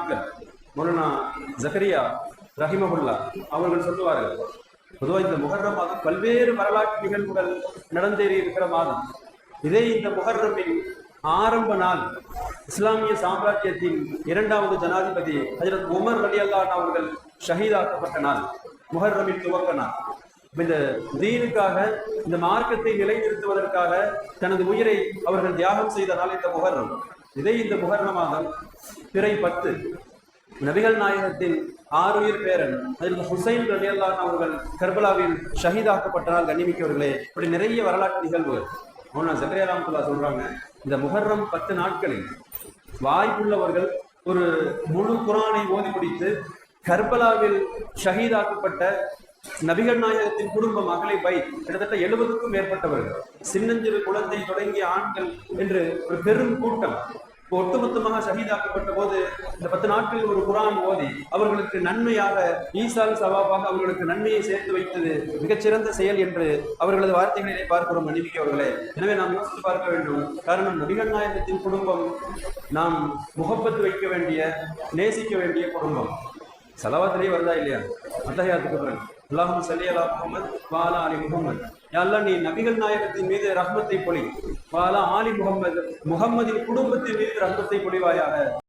நாட்கள் மொலனா ஜக்கரியா ரஹிமகுல்லா அவர்கள் சொல்லுவார்கள் பொதுவாக இந்த முகர்ற மாதம் பல்வேறு வரலாற்று நிகழ்வுகள் நடந்தேறி இருக்கிற மாதம். இதே இந்த முகர்றமின் ஆரம்ப நாள் இஸ்லாமிய சாம்ராஜ்யத்தின் இரண்டாவது ஜனாதிபதி ஹஜரத் உமர் அலி அல்லான் அவர்கள் ஷஹீதாக்கப்பட்ட நாள் முஹர்ரமின் துவக்க நாள். இந்த தீனுக்காக இந்த மார்க்கத்தை நிலைநிறுத்துவதற்காக தனது உயிரை அவர்கள் தியாகம் செய்த நாள் இந்த முஹர்ரம். இதை இந்த முகர்ண மாதம் பிறை பத்து நபிகள் நாயகத்தின் ஆறுயிர் பேரன் அதில் ஹுசைன் ரலியல்லான் அவர்கள் கர்பலாவில் ஷஹீதாக்கப்பட்டனால் கண்ணிமிக்கவர்களே இப்படி நிறைய வரலாற்று நிகழ்வுகள் மௌனா ஜக்கரியா ராம்குல்லா சொல்றாங்க. இந்த முகர்ணம் பத்து நாட்களில் வாய்ப்புள்ளவர்கள் ஒரு முழு குரானை ஓதி முடித்து கர்பலாவில் ஷஹீதாக்கப்பட்ட நபிகள் நாயகத்தின் குடும்பம் மகளை பை கிட்டத்தட்ட எழுபதுக்கும் மேற்பட்டவர்கள். சின்னஞ்சிறு குழந்தை தொடங்கிய ஆண்கள் என்று ஒரு பெரும் கூட்டம். இப்போ ஒட்டுமொத்தமாக ஷஹீதாக்கப்பட்ட போது இந்த பத்து நாட்களில் ஒரு குரான் ஓதி அவர்களுக்கு நன்மையாக ஈசால் சவாபாக அவர்களுக்கு நன்மையை சேர்த்து வைத்தது மிகச்சிறந்த செயல் என்று அவர்களது வார்த்தைகளிலே பார்க்கிறோம் மன்னிமிக்க அவர்களே. எனவே நாம் யோசித்து பார்க்க வேண்டும். காரணம் நபிகள் நாயகத்தின் குடும்பம் நாம் முகப்பத்து வைக்க வேண்டிய நேசிக்க வேண்டிய குடும்பம். சலவாத்திலே வருதா இல்லையா? அத்தகையாத்துக்கு பிறகு. அல்லாஹும் சல்லி முகமது வாலா அலி முகமது யாரெல்லாம் நீ நபிகள் நாயகத்தின் மீது ரஹ்மத்தை பொழி வாலா ஆலி முகமது முகம்மதின் குடும்பத்தின் மீது ரஹ்மத்தை பொழிவாயாக